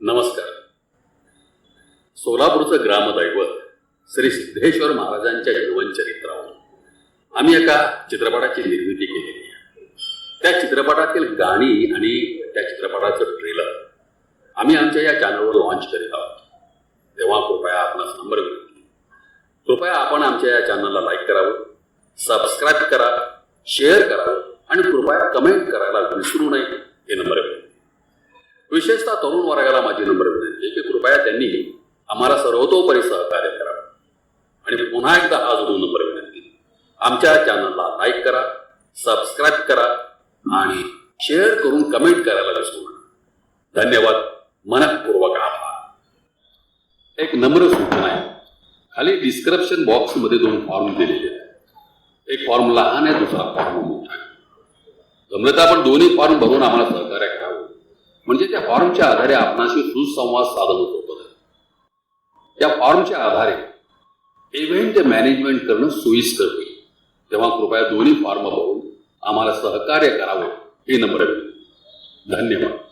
नमस्कार. सोलापूरचं ग्रामदैवत श्री सिद्धेश्वर महाराजांच्या जीवन चरित्रावर आम्ही एका चित्रपटाची निर्मिती केलेली आहे. त्या चित्रपटातील गाणी आणि त्या चित्रपटाचं ट्रेलर आम्ही आमच्या या चॅनलवर लॉन्च करीत आहोत. तेव्हा कृपया आपणास नंबर विनंती. कृपया आपण आमच्या या चॅनलला लाईक करावं सबस्क्राईब करा शेअर करावं आणि कृपया कमेंट करायला विसरू नये. विशेषतः तरुण वर्गाला माझी नंबर विनंती आहे की कृपया त्यांनी आम्हाला सर्वतोपरी सहकार्य करावं आणि पुन्हा एकदा हा दोन नंबर विनंती आमच्या चॅनलला लाईक करा सबस्क्राईब करा आणि शेअर करून कमेंट करायला विसरू नका. धन्यवाद. मनपूर्वक आभार. एक नम्र सूचना आहे. खाली डिस्क्रिप्शन बॉक्समध्ये दोन फॉर्म दिलेले आहेत. एक फॉर्म लहान आहे दुसरा फॉर्म मोठा आहे. जमलं तर आपण दोन्ही फॉर्म भरून आम्हाला म्हणजे त्या फॉर्मच्या आधारे आपणाशी सुसंवाद साधन होतो या फॉर्मच्या आधारे इव्हेंट मॅनेजमेंट करणं सोयीस्कर होईल. तेव्हा कृपया दोन्ही फॉर्म भरून आम्हाला सहकार्य करावं हे नम्र धन्यवाद.